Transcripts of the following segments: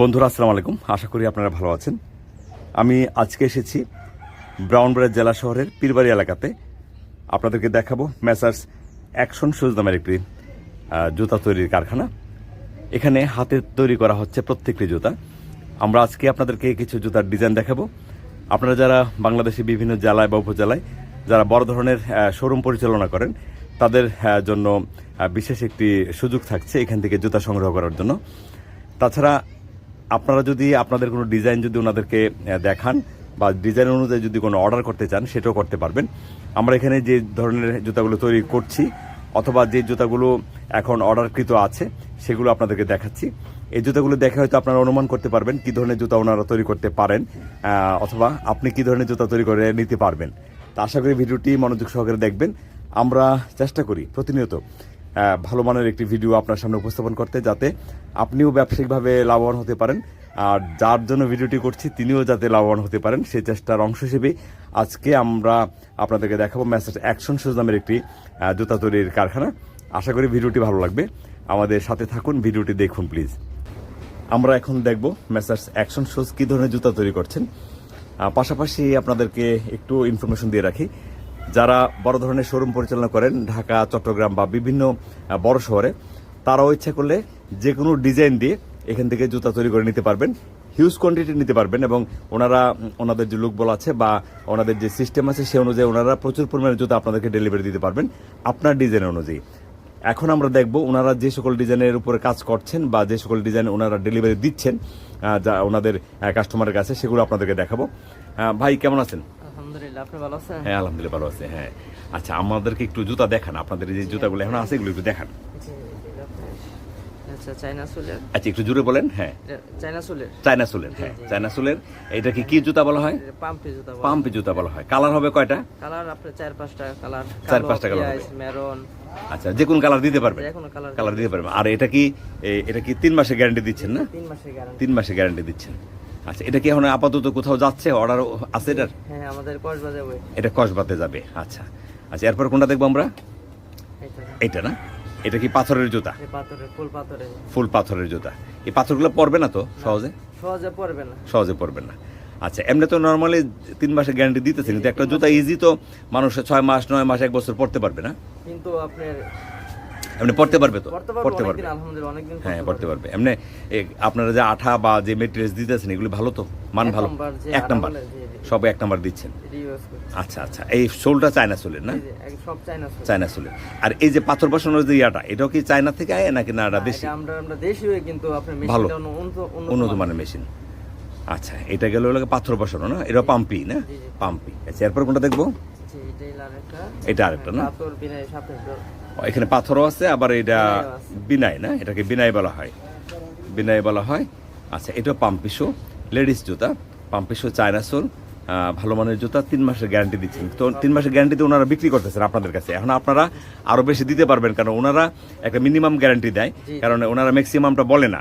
বন্ধুরা, আসসালামু আলাইকুম। আশা করি আপনারা ভালো আছেন। আমি আজকে এসেছি ব্রাউনবাড়িয়া জেলা শহরের পীরবাড়ি এলাকাতে। আপনাদেরকে দেখাবো মেসার্স অ্যাকশন শুজ নামের একটি জুতা তৈরির কারখানা। এখানে হাতে তৈরি করা হচ্ছে প্রত্যেকটি জুতা। আমরা আজকে আপনাদেরকে কিছু জুতার ডিজাইন দেখাবো। আপনারা যারা বাংলাদেশের বিভিন্ন জেলায় বা উপজেলায় যারা বড় ধরনের শোরুম পরিচালনা করেন, তাদের জন্য বিশেষ একটি সুযোগ থাকছে এখান থেকে জুতা সংগ্রহ করার জন্য। তাছাড়া আপনারা যদি আপনাদের কোনো ডিজাইন যদি ওনাদেরকে দেখান বা ডিজাইন অনুযায়ী যদি কোনো অর্ডার করতে চান, সেটাও করতে পারবেন। আমরা এখানে যে ধরনের জুতাগুলো তৈরি করছি অথবা যে জুতাগুলো এখন অর্ডারকৃত আছে, সেগুলো আপনাদেরকে দেখাচ্ছি। এই জুতাগুলো দেখে হয়তো আপনারা অনুমান করতে পারবেন কি ধরনের জুতা ওনারা তৈরি করতে পারেন অথবা আপনি কি ধরনের জুতা তৈরি করে নিতে পারবেন। তা আশা করি ভিডিওটি মনোযোগ সহকারে দেখবেন। আমরা চেষ্টা করি প্রতিনিয়ত ভালো মানের একটি ভিডিও আপনার সামনে উপস্থাপন করতে যাতে আপনিও ব্যবসায়িকভাবে লাভবান হতে পারেন। আর যার জন্য ভিডিওটি করছি, তিনিও যাতে লাভবান হতে পারেন। সেই চেষ্টার অংশ হিসেবে আজকে আমরা আপনাদেরকে দেখাবো মেসেজ অ্যাকশন শুজ নামের একটি জুতা তৈরির কারখানা। আশা করি ভিডিওটি ভালো লাগবে। আমাদের সাথে থাকুন ভিডিওটি দেখুন প্লিজ আমরা এখন দেখব মেসার্স অ্যাকশন শুজ কী ধরনের জুতা তৈরি করছেন। পাশাপাশি আপনাদেরকে একটু ইনফরমেশন দিয়ে রাখি। যারা বড় ধরনের শোরুম পরিচালনা করেন, ঢাকা, চট্টগ্রাম বা বিভিন্ন বড় শহরে, তারাও ইচ্ছা করলে যে কোনো ডিজাইন দিয়ে এখান থেকে জুতা তৈরি করে নিতে পারবেন হিউজ কোয়ান্টিটি নিতে পারবেন এবং ওনারা, ওনাদের যে লুক বল আছে বা ওনাদের যে সিস্টেম আছে সে অনুযায়ী ওনারা প্রচুর পরিমাণে জুতা আপনাদেরকে ডেলিভারি দিতে পারবেন আপনার ডিজাইন অনুযায়ী। এখন আমরা দেখব ওনারা যে সকল ডিজাইনের উপরে কাজ করছেন বা যে সকল ডিজাইন ওনারা ডেলিভারি দিচ্ছেন যা ওনাদের কাস্টমারের কাছে, সেগুলো আপনাদেরকে দেখাবো। ভাই, কেমন আছেন? আলহামদুলিল্লাহ আপনি ভালো আছেন? হ্যাঁ আলহামদুলিল্লাহ ভালো আছে হ্যাঁ। আচ্ছা আমাদেরকে একটু জুতা দেখান আপনাদের যে জুতাগুলো এখন আছে এগুলো একটু দেখান। আচ্ছা সোলের আচ্ছা একটু বলেন হ্যাঁ। এটা সোলের চায়না সোলের হ্যাঁ চায়না সোলের এটা কি কি জুতা বলা হয়? পাম্পি জুতা বলে। পাম্পি জুতা বলা হয়। কালার হবে কয়টা? কালার আপনার চার পাঁচটা কালার। চার পাঁচটা। মেরন। আচ্ছা যে কোনো কালার দিতে পারবেন। যে কালার কালার দিতে পারবেন। আর এটা কি এটা কি তিন মাসের গ্যারান্টি দিচ্ছেন না? তিন মাসের গ্যারান্টি। তিন মাসের গ্যারান্টি দিচ্ছেন। আচ্ছা এটা কি এখন আপাতত কোথাও যাচ্ছে? অর্ডার আছে এটার? হ্যাঁ আমাদের কক্সবাজার। ওই এটা কসবাতে যাবে আচ্ছা। আচ্ছা এরপর কোনটা দেখব আমরা? এটা না। এটা কি পাথরের জুতা? ফুল পাথরের। ফুল পাথরের জুতা। এই পাথরগুলো পড়বে না তো সহজে? সহজে পড়বে না। সহজে পড়বে না। আচ্ছা এমনি তো নর্মালি তিন মাসের গ্যারান্টি দিতেছে কিন্তু একটা জুতা ইজি তো মানুষ ছয় মাস নয় মাস এক বছর পড়তে পারবে না? কিন্তু আপনার এমনি পড়তে পারবে তো? পড়তে পারবে হ্যাঁ পড়তে পারবে। এমনি আপনারা যে আঠা বা যে মেটেরিয়ালস দিতেছেন এগুলি ভালো তো? মান ভালো? এক নাম্বার। সব এক নাম্বার দিচ্ছেন? আচ্ছা আচ্ছা। এই সোলটা চায়না সোলের না? চায়না সোলের আর এই যে পাথর বসানোর যে ইয়াটা এটাও কি চায়না থেকে আয় নাকি না এটা দেশি কিন্তু ভালো। উন্নত মানের। মেশিন। আচ্ছা এটা গেল হলো পাথর বসানো না? এটা পাম্পি না। পাম্পি। আচ্ছা এরপর কোনটা দেখব? আরেকটা এটা আরেকটা না? এখানে পাথরও আছে আবার এটা বিনাই না? এটাকে বিনাই বলা হয়। বিনাই বলা হয়। আচ্ছা এটা পাম্পিশো লেডিস জুতা পাম্পিশো চায়না সোল ভালো মানের জুতা তিন মাসের গ্যারান্টি দিচ্ছেন। তো তিন মাসের গ্যারান্টিতে ওনারা বিক্রি করতেছেন আপনাদের কাছে। এখন আপনারা আরও বেশি দিতে পারবেন কারণ ওনারা একটা মিনিমাম গ্যারান্টি দেয় কারণ ওনারা ম্যাক্সিমামটা বলে না।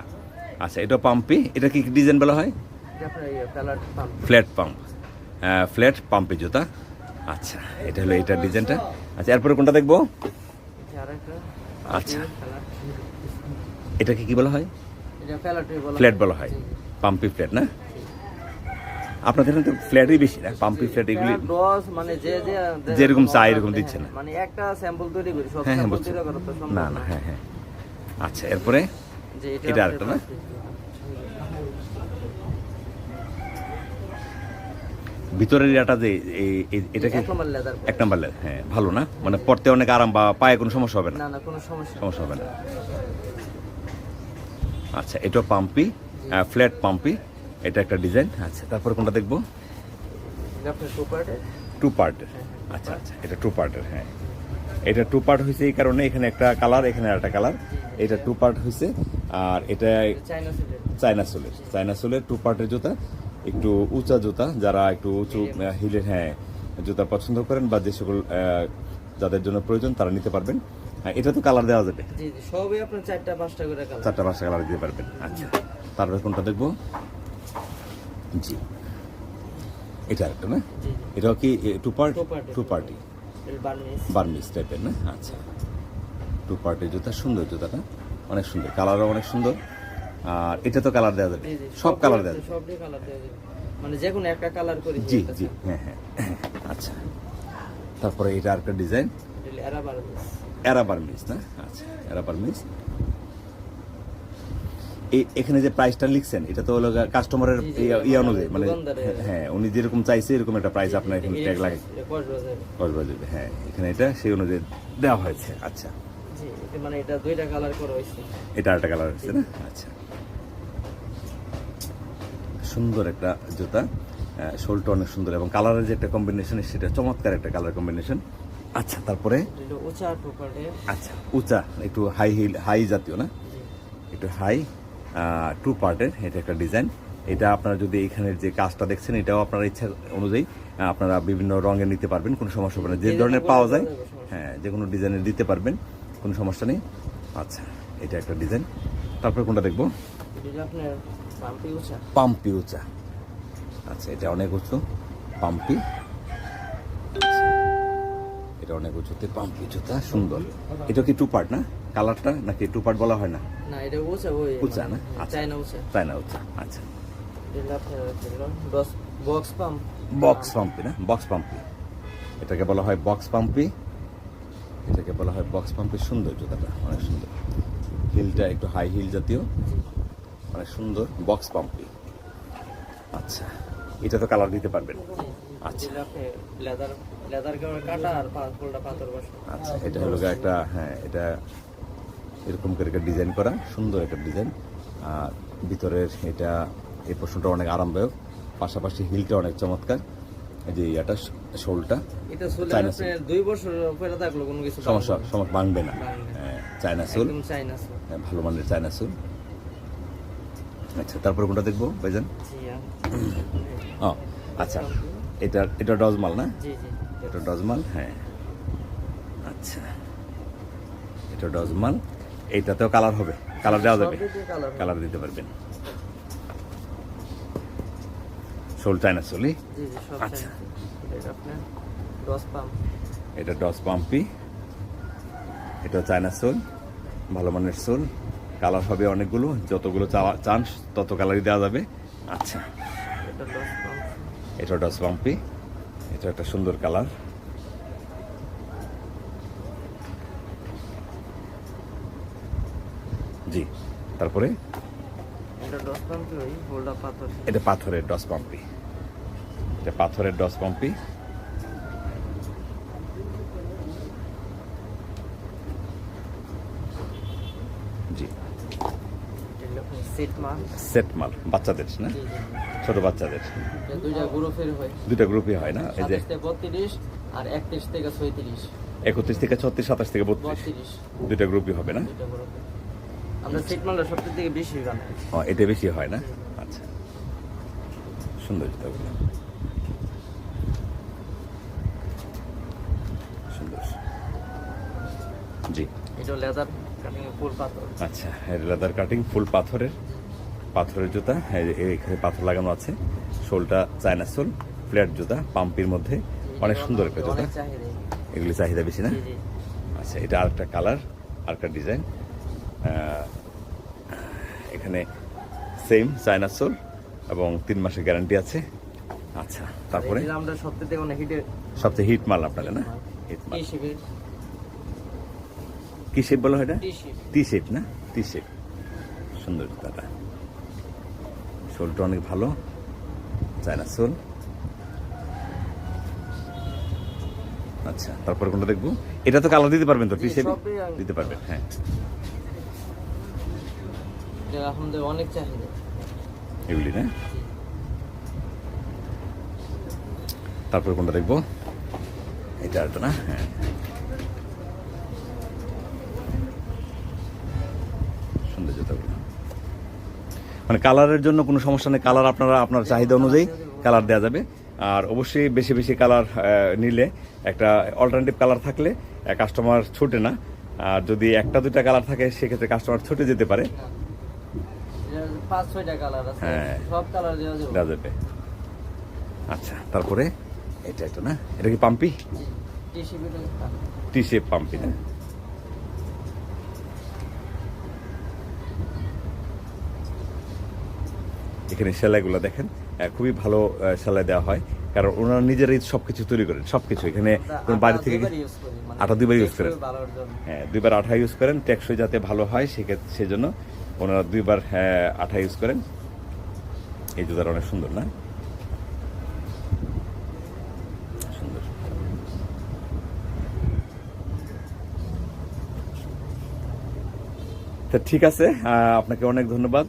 আচ্ছা এটা পাম্পি এটা কি ডিজাইন বলা হয়? ইয়ে ফ্ল্যাট পাম্প। ফ্ল্যাট পাম্পি জুতা। আচ্ছা এটা হলো এটা ডিজাইনটা। আচ্ছা এরপরে কোনটা দেখব? আচ্ছা। এটাকে কি বলা হয়? ফ্ল্যাট বলা হয়। পাম্পি ফ্ল্যাট না? আপনাদের তো ফ্ল্যাটই বেশি না? পাম্পি ফ্ল্যাট এগুলি ডস মানে যে যে যেরকম চাই এরকম দিচ্ছে না। মানে একটা স্যাম্পল তৈরি করি সব হ্যাঁ হ্যাঁ স্যাম্পল তৈরি করা তো সম্ভব না না হ্যাঁ হ্যাঁ। আচ্ছা এরপরে? এটা আরেকটা না? ভিতরের এটা যে এটাকে এক নম্বর লেদার হ্যাঁ ভালো না? মানে পড়তে অনেক আরাম বা পায়ে কোনো সমস্যা হবে না? না কোনো সমস্যা সমস্যা হবে না। আচ্ছা এটা পাম্পি ফ্ল্যাট পাম্পি এটা একটা ডিজাইন আচ্ছা তারপরে কোনটা দেখব? টু পার্টের আচ্ছা আচ্ছা এটা টু পার্টের হ্যাঁ। এটা টু পার্ট হয়েছে এই কারণে এখানে একটা কালার এখানে একটা কালার এটা টু পার্ট হয়েছে আর এটা চায়না সোলের চায়না সোলের টু পার্টের জুতা। একটু উঁচা জুতা যারা একটু উঁচু হিলের হ্যাঁ জুতা পছন্দ করেন বা যে সকল যাদের জন্য প্রয়োজন তারা নিতে পারবেন। এটা তো কালার দেওয়া যাবে। সবই আপনার চারটা পাঁচটা করে কালার চারটা পাঁচটা কালার দিতে পারবেন। আচ্ছা তারপরে কোনটা দেখব? জি এটা একটা না? এটাও কি two part two party Burmese টাইপের না? আচ্ছা। টু পার্টের জুতা সুন্দর জুতাটা। অনেক সুন্দর কালারও অনেক সুন্দর। আর এটা তো কালার দেওয়া যাবে। সব কালার দেওয়া যাবে। সবটাই কালার দেওয়া যাবে। মানে যে কোনো একটা কালার করে জি জি হ্যাঁ হ্যাঁ আচ্ছা। তারপরে এটা আরেকটা ডিজাইন এরা বাড়বে অ্যারাবার মিস না? আচ্ছা অ্যারাবার মিস এই এখানে যে প্রাইসটা লিখছেন এটা তো হলো কাস্টমারের ইয়ে অনুযায়ী মানে হ্যাঁ উনি যেরকম চাইছে এরকম একটা প্রাইস আপনার এখানে ট্যাগ লাগে। হ্যাঁ এখানে এটা সেই অনুযায়ী দেওয়া হয়েছে আচ্ছা। এটা মানে এটা দুইটা কালার করা হয়েছে। এটা একটা কালার হচ্ছে না? আচ্ছা। সুন্দর একটা জুতা শোলটা অনেক সুন্দর এবং কালারের যে একটা কম্বিনেশন সেটা চমৎকার একটা কালার কম্বিনেশন আচ্ছা তারপরে? আচ্ছা উঁচা একটু হাই হিল হাই জাতীয় না? একটু হাই টু পার্টের এটা একটা ডিজাইন এটা আপনারা যদি এখানের যে কাজটা দেখছেন এটাও আপনার ইচ্ছা অনুযায়ী আপনারা বিভিন্ন রঙে নিতে পারবেন কোনো সমস্যা হবে না। যে ধরনের পাওয়া যায় হ্যাঁ যে কোনো ডিজাইনের দিতে পারবেন কোনো সমস্যা নেই। আচ্ছা এটা একটা ডিজাইন তারপরে কোনটা দেখব? পাম্পি উঁচা আচ্ছা এটা অনেক উঁচু। পাম্পি। এটা অনেক উঁচুতে পাম্পি জুতা সুন্দর। এটা কি টু পার্ট না? কালারটা নাকি টু পার্ট বলা হয় না? না এটা উঁচা ওই উঁচা না? আচ্ছা। চাইনা উঁচা। আচ্ছা। Box pump. বক্স পাম্পি না? বক্স পাম্পি। এটাকে বলা হয় বক্স পাম্পি। এটাকে বলা হয় বক্স পাম্পি সুন্দর জুতাটা অনেক সুন্দর। হিলটা একটু হাই হিল জাতীয়। অনেক সুন্দর বক্স পাম্পি আচ্ছা এটা তো কালার দিতে পারবেন। আচ্ছা। এটা লেদার লেদার কাটা আর পাথর আচ্ছা এটা হলো একটা হ্যাঁ এটা এরকম করে একটা ডিজাইন করা সুন্দর একটা ডিজাইন আর ভিতরের এটা এই পোর্শনটা অনেক আরামদায়ক। পাশাপাশি হিলটা অনেক চমৎকার। যে ইয়াটা শোলটা দুই বছর পরে থাকল কোনো কিছু সমস্যা সমস্যা ভাঙবে না। হ্যাঁ, চায়না সুল হ্যাঁ, ভালো মানের চায়না সুল আচ্ছা তারপরে কোনটা দেখব ভাইজান? ও আচ্ছা এটা এটা ডজমাল না? এটা ডজমাল হ্যাঁ। আচ্ছা এটা ডজমাল এইটাতেও কালার হবে কালার দেওয়া যাবে কালার দিতে পারবেন। শোল চায়না চলি আচ্ছা। এটা ডস পাম্পি। এটা চায়না সোল ভালো মানের সোল। কালার হবে অনেকগুলো যতগুলো চান তত কালারই দেওয়া যাবে। আচ্ছা। এটা ডস পাম্পি এটা একটা সুন্দর কালার জি তারপরে? এটা পাথরের ডস পাম্পি এটা পাথরের ডস পাম্পি জি এটা আপনার সেট মাল বাচ্চাদের না? ছোট বাচ্চাদের। দুইটা গ্রুপের হয়। দুইটা গ্রুপই হয় না? এই যে সাতাশ থেকে বত্রিশ আর একত্রিশ থেকে ছয়ত্রিশ। একত্রিশ থেকে ছত্রিশ সাতাশ থেকে বত্রিশ। বত্রিশ। দুইটা গ্রুপই হবে না? আমরা সেট মালটা থেকে বেশি বানাই ও, এটা বেশি হয় না? আচ্ছা। সুন্দর জুতাগুলো সুন্দর। জি। এটা লেদার। আচ্ছা লেদার কাটিং ফুল পাথরের পাথরের জুতা এখানে পাথর লাগানো আছে শোলটা চায়না শোল ফ্ল্যাট জুতা পাম্পির মধ্যে অনেক সুন্দর একটা জুতা। এগুলি চাহিদা বেশি না? আচ্ছা এটা আরেকটা কালার আরেকটা ডিজাইন। এখানে সেম চায়না সোল এবং তিন মাসের গ্যারান্টি আছে। আচ্ছা তারপরে? সবচেয়ে হিট মাল আপনাদের না? হিট মাল। কি শেপ বলো এটা? টি শেপ না? টি শেপ সুন্দর জুতাটা শোলটা অনেক ভালো। চায়না সোল আচ্ছা তারপর কোনটা দেখব? এটা তো কালার দিতে পারবেন তো টি শেপ দিতে পারবেন হ্যাঁ। এটা অনেক চাহিদা। এগুলি না? তারপরে কোনটা দেখব? এটা আর না? হ্যাঁ। মানে কালারের জন্য কোনো সমস্যা নেই। কালার আপনারা আপনার চাহিদা অনুযায়ী কালার দেওয়া যাবে। আর অবশ্যই বেশি বেশি কালার নিলে একটা অল্টারনেটিভ কালার থাকলে কাস্টমার ছুটে না। আর যদি একটা দুইটা কালার থাকে সেক্ষেত্রে কাস্টমার ছুটে যেতে পারে। পাঁচ ছয়টা কালার হ্যাঁ। কালার দেওয়া যাবে। আচ্ছা তারপরে এটা একটা না? এটা কি পাম্পি? টি শেপ পাম্পি না? এখানে সেলাইগুলো দেখেন খুবই ভালো সেলাই দেওয়া হয়। কারণ ওনারা নিজেরাই সব কিছু তৈরি করেন সব কিছু এখানে বাড়ি থেকে মানে আটা দুইবার ইউজ করেন? হ্যাঁ দুইবার আঠা ইউজ করেন টেকসই যাতে ভালো হয় সেক্ষেত্রে সেজন্য ওনারা দুইবার আহ, আঠা ইউজ করেন। এই জুতাটা অনেক সুন্দর না? সুন্দর। তা ঠিক আছে আপনাকে অনেক ধন্যবাদ।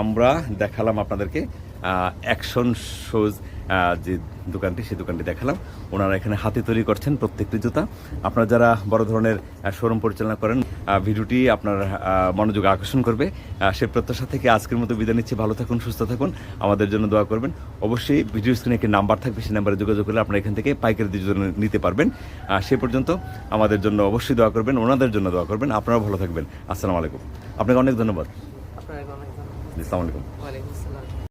আমরা দেখালাম আপনাদেরকে অ্যাকশন শোজ যে দোকানটি, সেই দোকানটি দেখালাম। ওনারা এখানে হাতে তৈরি করছেন প্রত্যেকটি জুতা। আপনারা যারা বড় ধরনের শোরুম পরিচালনা করেন ভিডিওটি আপনার মনোযোগ আকর্ষণ করবে। সে প্রত্যাশা থেকে আজকের মতো বিদায় নিচ্ছি। ভালো থাকুন, সুস্থ থাকুন। আমাদের জন্য দোয়া করবেন। অবশ্যই ভিডিও স্ক্রিনে একটি নাম্বার থাকবে, সেই নাম্বারে যোগাযোগ করলে আপনারা এখান থেকে পাইকারি জন্য নিতে পারবেন। সে পর্যন্ত আমাদের জন্য অবশ্যই দোয়া করবেন, ওনাদের জন্য দোয়া করবেন। আপনারাও ভালো থাকবেন। আসসালামু আলাইকুম। আপনাকে অনেক ধন্যবাদ। আসসালামু